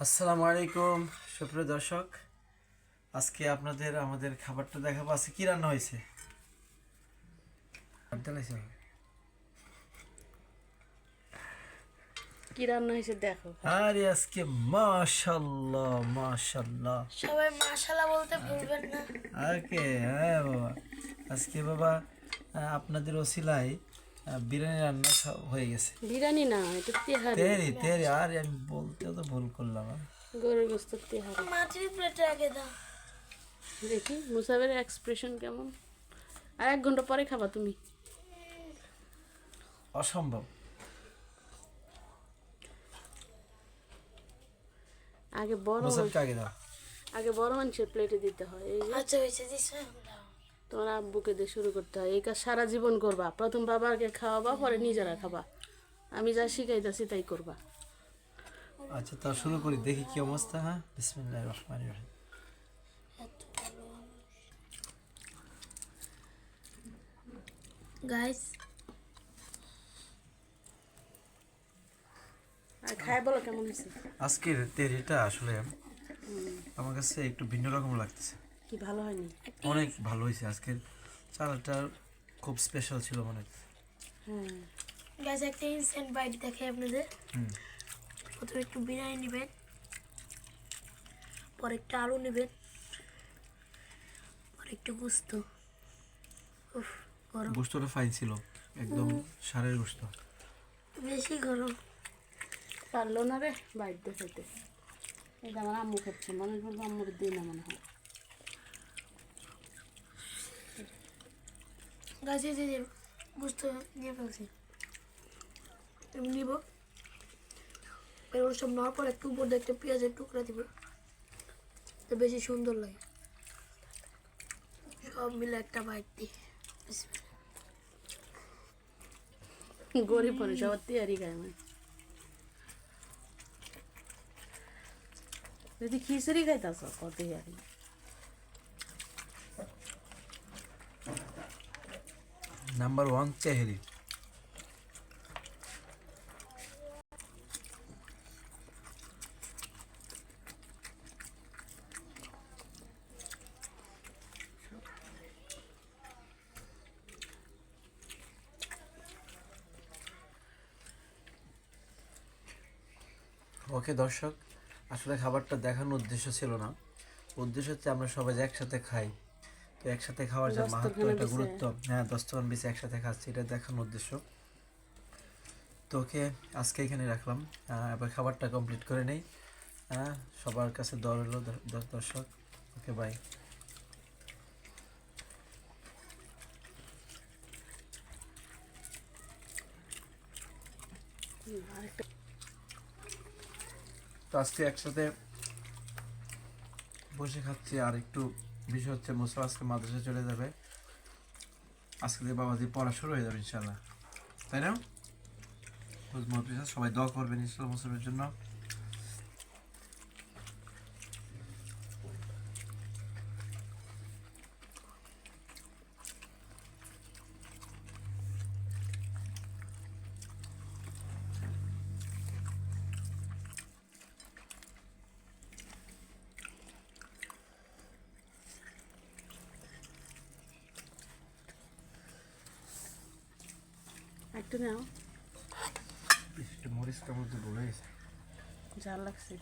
আসসালামু আলাইকুম সুপ্রিয় দর্শক। আজকে আপনাদের আমাদের খাবারটা দেখাবো। আজকে কি রান্না হয়েছে? কি রান্না হয়েছে দেখো। আরে আজকে মাশাল্লাহ মাশাল্লাহ সবাই মাশালা বলতে ভুলবেন না। ওকে হ্যাঁ বাবা। আজকে বাবা আপনাদের ওসিলাই আহ, বিরিয়ানি রান্না সব হয়ে গেছে। বিরিয়ানি না এটা তেহারি। তেরি আরে আমি বলতেও তো ভুল করলাম গরুর গোস্ত তেহারি। মাটির প্লেটে আগে দাও। দেখি মুসাবের এক্সপ্রেশন কেমন? আর এক ঘণ্টা পরে খাবা তুমি। অসম্ভব। আগে বড় আগে দাও। আগে বড় মানুষের প্লেটে দিতে হয় এই আচ্ছা হয়েছে দিস তোমার আব্বুকে দিয়ে শুরু করতে হয়। এই কাজ সারা জীবন করবা। প্রথম বাবাকে খাওয়াবা পরে নিজেরা খাবা। আমি যা শিখাইতেছি তাই করবা। আচ্ছা তা শুরু করি। দেখি কি অবস্থা হ্যাঁ? বিসমিল্লাহ রহমান রহিম। গাইস আর খাই বলো কেমন হয়েছে? আজকের তেরিটা আসলে আমার কাছে একটু ভিন্ন রকম লাগতেছে। কি ভালো হয়নি? অনেক ভালো হয়েছে। আজকের চালটা খুব স্পেশাল ছিল মনে। হ্যাঁ। একটা ইনস্ট্যান্ট বাইট দেখে আপনাদের। হুম। প্রথমে একটু বিরিয়ানি নেবেন পরে একটু আলু নেবেন পরে একটু গুস্ত। উফ গরম। গোস্তটা ফাইন ছিল একদম সারের গোস্ত। বেশি গরম। পারল না রে? বাইর দেখাইতে। এটা আমার আম্মু খাচ্ছে মনে করব আম্মুর দিই না মনে হয়। গাছ যে যে নিয়ে ফেলছি এমনি নিব। এরকম সব নেওয়ার পর একটু উপর দিয়ে একটা পেঁয়াজের টুকরা দিব। তো বেশি সুন্দর লাগে। সব মিলে একটা বাইট দিই গরিব মানুষ আবার তেয়ারি খায় মানে। যদি খিচুড়ি খাইতাছ, কত তেয়ারি। Number one চেহারি। ওকে দর্শক, আসলে খাবারটা দেখানোর উদ্দেশ্য ছিল না। উদ্দেশ্য হচ্ছে আমরা সবাই একসাথে খাই। তো একসাথে খাওয়ার যে মাহাত্ম এটা গুরুত্ব। হ্যাঁ দস্তরখান বেশি একসাথে খাচ্ছি এটা দেখানোর উদ্দেশ্য। তো ওকে আজকে এখানে রাখলাম। এবার খাবারটা কমপ্লিট করে নেই। হ্যাঁ সবার কাছে দর হলো দর্শক। ওকে বাই তো আজকে একসাথে বসে খাচ্ছি আর একটু বিষয় হচ্ছে মুসা আজকে মাদ্রাসা চলে যাবে। আজকে দিয়ে পড়া শুরু হয়ে যাবে ইনশাল্লাহ তাই না? সবাই দোয়া করবেন ইসলাম মুসলিমের জন্য। একটু নাও। একটু মরিচটার মধ্যে বলে গেছে। ঝাল লাগছে।